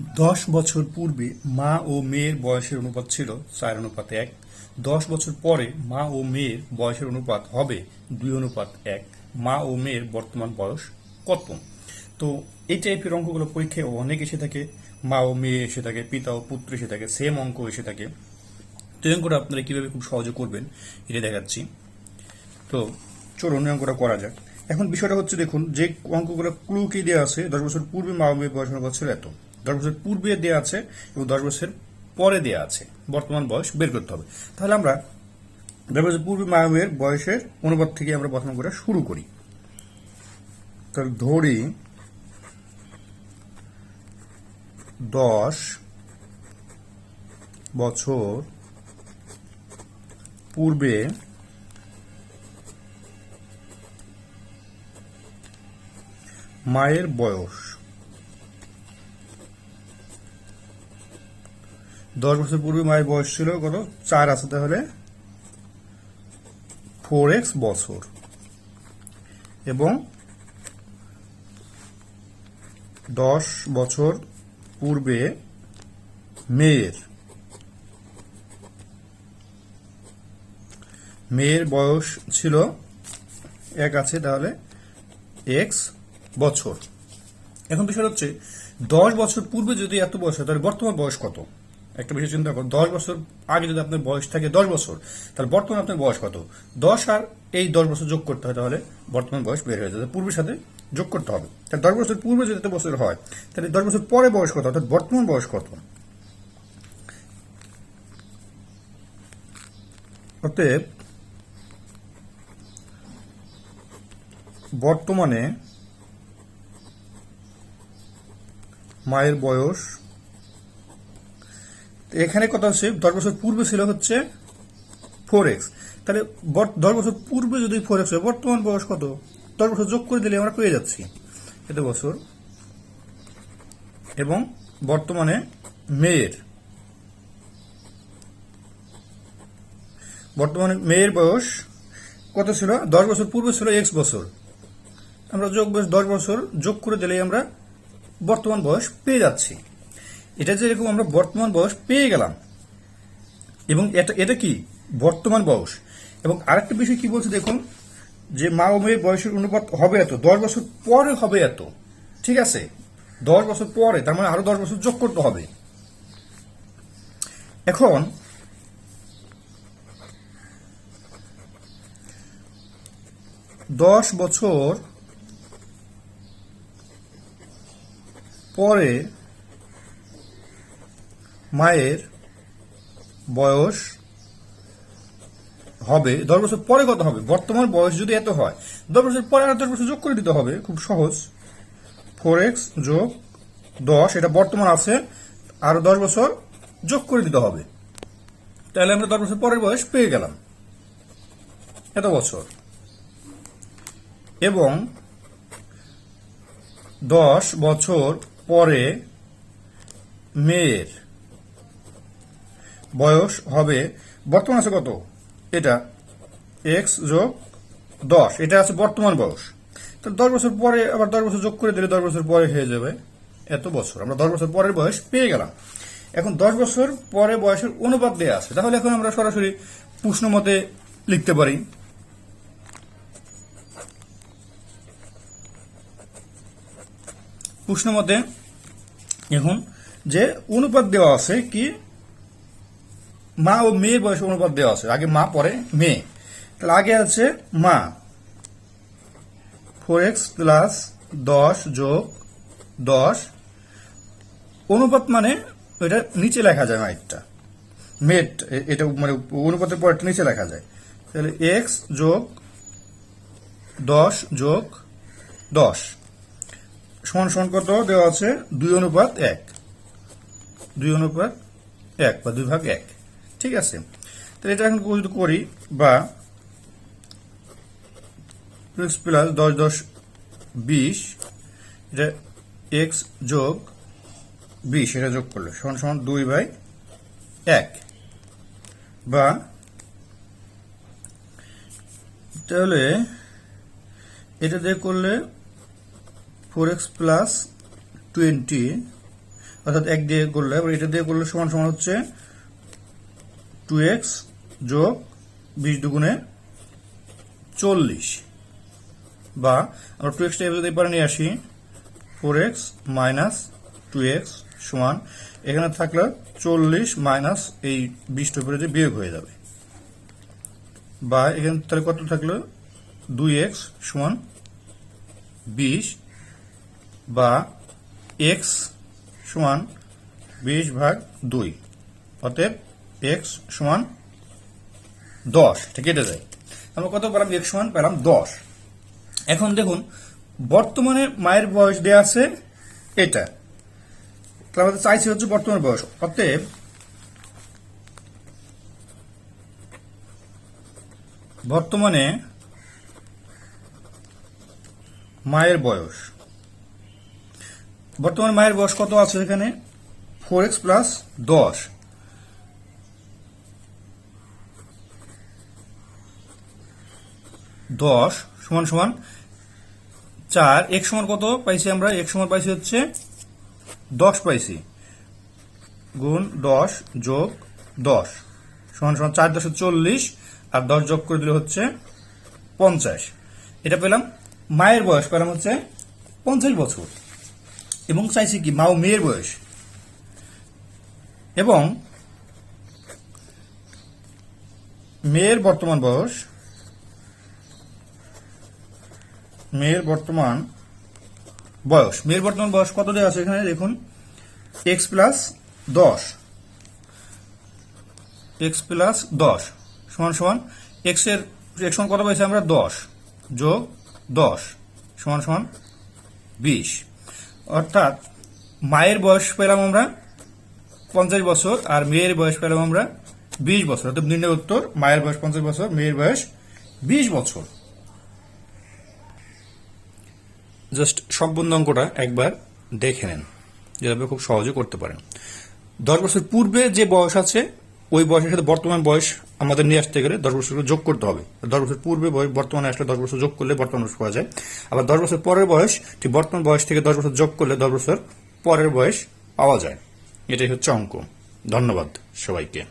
দশ বছর পূর্বে মা ও মেয়ের বয়সের অনুপাত ছিল চার অনুপাত এক। দশ বছর পরে মা ও মেয়ের বয়সের অনুপাত হবে দুই অনুপাত এক। মা ও মেয়ের বর্তমান বয়স কত? তো এই টাইপের অঙ্কগুলো পরীক্ষায় অনেক এসে থাকে। মা ও মেয়ে এসে থাকে, পিতা ও পুত্র এসে থাকে সেম অঙ্ক এসে থাকে। তো এই অঙ্কটা আপনারা কীভাবে খুব সহজে করবেন এটা দেখাচ্ছি। তো চলুন অঙ্কটা করা যাক। এখন বিষয়টা হচ্ছে দেখুন, যে অঙ্কগুলো ক্লু কি দেওয়া আছে, দশ বছর পূর্বে মা ও মেয়ের বয়স অনুপাত ছিল এত। দশ বছর পূর্বে দেওয়া আছে এবং দশ বছর পরে দেওয়া আছে। বর্তমান বয়স বের করতে হবে। তাহলে আমরা দশ বছর পূর্বে মেয়ের বয়সের অনুপাত থেকে আমরা প্রথম করে শুরু করি। তাহলে ধরি দশ বছর পূর্বে মায়ের বয়স। দশ বছর পূর্বে মায়ের বয়স ছিল কত? চার আছে তাহলে। ফোর এক্স বছর। এবং দশ বছর পূর্বে মেয়ের। মেয়ের বয়স ছিল এক আছে তাহলে এক্স বছর। এখন বিষয় হচ্ছে, দশ বছর পূর্বে যদি এত বয়স হয়, তাহলে বর্তমান বয়স কত? একটা বিষয় চিন্তা করো দশ বছর আগে যদি আপনার বয়স থাকে দশ বছর, তাহলে বর্তমান আপনার বয়স কত? দশ আর এই দশ বছর যোগ করতে হয় তাহলে বর্তমান বয়স বের হয়ে যাবে পূর্বের সাথে যোগ করতে হবে। তাহলে দশ বছর পূর্বে যদি বছর হয়, তাহলে দশ বছর পরে বয়স কত? অর্থাৎ বর্তমান বয়স কত? অতএব বর্তমানে মায়ের বয়স এখানে কথা হচ্ছে, দশ বছর পূর্বে ছিল হচ্ছে ফোর এক্স তাহলে দশ বছর পূর্বে যদি ফোর এক্স হয়, বর্তমান বয়স কত? দশ বছর যোগ করে দিলে আমরা পেয়ে যাচ্ছি এত বছর। এবং বর্তমানে মেয়ের বর্তমানে মেয়ের বয়স কত ছিল? দশ বছর পূর্বে ছিল এক্স বছর। আমরা যোগ বয়স দশ বছর যোগ করে দিলেই আমরা বর্তমান বয়স পেয়ে যাচ্ছি। এটা যেরকম আমরা বর্তমান বয়স পেয়ে গেলাম। এবং এটা এটা কি? বর্তমান বয়স। এবং আরেকটা বিষয় কি বলছে দেখুন, যে মা ও মেয়ের বয়সের অনুপাত হবে এত, দশ বছর পরে হবে এত, ঠিক আছে? দশ বছর পরে, তার মানে আরও দশ বছর যোগ করতে হবে। এখন, দশ বছর পরে মায়ের বয়স হবে, দশ বছর পরে কত হবে? বর্তমান বয়স যদি এত হয়, দশ বছর পরে আর দশ বছর যোগ করে দিতে হবে, খুব সহজ। ফোর এক্স যোগ দশ, এটা বর্তমান আছে, আরও দশ বছর যোগ করে দিতে হবে। তাহলে আমরা দশ বছর পরের বয়স পেয়ে গেলাম। এত বছর। এবং দশ বছর পরে মেয়ের বয়স হবে, বর্তমান আছে কত? এটা এক্স যোগ দশ। এটা আছে বর্তমান বয়স। তো দশ বছর পরে, আবার দশ বছর যোগ করে দিলে দশ বছর পরে হয়ে যাবে এত বছর। আমরা দশ বছর পরের বয়স পেয়ে গেলাম। এখন দশ বছর পরে বয়সের অনুপাত দেওয়া আছে। তাহলে এখন আমরা সরাসরি প্রশ্ন মতে লিখতে পারি। প্রশ্ন মতে এখন যে, অনুপাত দেওয়া আছে কি মা ও মেয়ে বয়স অনুপাত দেওয়া আছে। আগে মা, পরে মেয়ে। তাহলে আগে আছে মা। ফোর এক্স প্লাস দশ যোগ দশ। অনুপাত মানে এটা নিচে লেখা যায় মাইটটা। মেট এটা মানে অনুপাতের পর নিচে লেখা যায়। তাহলে এক্স যোগ দশ যোগ দশ। সমান সমান কত দেওয়া আছে? দুই অনুপাত এক। দুই অনুপাত এক বা দুই ভাগ এক। ঠিক আছে। তাহলে এটা এখন যদি করি বা এক্স প্লাস দশ দশ বিশ, এটা এক্স যোগ বিশ, এটা যোগ করলে সমান সমান দুই বাই এক। বা তাহলে এটা দিয়ে করলে ফোর এক্স প্লাস টোয়েন্টি অর্থাৎ এক দিয়ে করলে, এবার এটা দিয়ে করলে সমান সমান হচ্ছে টু এক্স যোগ বিশ দুগুণে চল্লিশ। বা আমরা টু এক্সটা যদি এবার নিয়ে আসি, four x minus two x সমান, এখানে থাকলে চল্লিশ মাইনাস এই বিশটা উপরে যে বিয়োগ হয়ে যাবে। বা এখানে তাহলে কত থাকল? দুই এক্স সমান বিশ। বা এক্স সমান বিশ ভাগ দুই, অতএব এক্স সমান দশ, ঠিক এটা যায় আমরা কত পেলাম এক্স সমান পেলাম দশ। এখন দেখুন, বর্তমানে মায়ের বয়স দেয়া আছে এটা। তাহলে আমাদের চাইছে হচ্ছে বর্তমান বয়স। অতএব বর্তমানে মায়ের বয়স। বর্তমানে মায়ের বয়স কত আছে এখানে? ফোর এক্স প্লাস দশ। দশ সমান সমান চার, এক সমান কত পাইছি আমরা? এক সমান পাইছি হচ্ছে দশ পাইছি। গুণ দশ যোগ দশ। সমান সমান চার দশে চল্লিশ আর দশ যোগ করে দিলে হচ্ছে পঞ্চাশ। এটা পেলাম মায়ের বয়স, পেলাম হচ্ছে পঞ্চাশ বছর। এবং চাইছি কি মা ও মেয়ের বয়স। এবং মেয়ের বর্তমান বয়স মেয়ের বর্তমান বয়স। মেয়ের বর্তমান বয়স কত দেওয়া আছে এখানে? দেখুন। এক্স প্লাস দশ। এক্স প্লাস দশ। সমান সমান। এক্সের এক্স কত পাইছি আমরা? দশ। যোগ দশ। সমান সমান বিশ। অর্থাৎ মায়ের বয়স পেলাম আমরা পঞ্চাশ বছর আর মেয়ের বয়স পেলাম আমরা বিশ বছর। অর্থাৎ নির্ণয় উত্তর, মায়ের বয়স পঞ্চাশ বছর, মেয়ের বয়স বিশ বছর। জাস্ট সম্পূর্ণ অঙ্কটা একবার দেখে নেন। আপনি খুব সহজে করতে পারেন। দশ বছর পূর্বে যে বয়স আছে, ওই বয়সের সাথে বর্তমান বয়স আমাদের নিয়ে আসতে গেলে দশ বছর যোগ করতে হবে। দশ বছর পূর্বে বয়স, বর্তমানে আসলে দশ বছর যোগ করলে বর্তমান বয়স পাওয়া যায়। আবার দশ বছর পরের বয়স, ঠিক বর্তমান বয়স থেকে দশ বছর যোগ করলে দশ বছর পরের বয়স পাওয়া যায়। এটাই হচ্ছে অঙ্ক। ধন্যবাদ সবাইকে।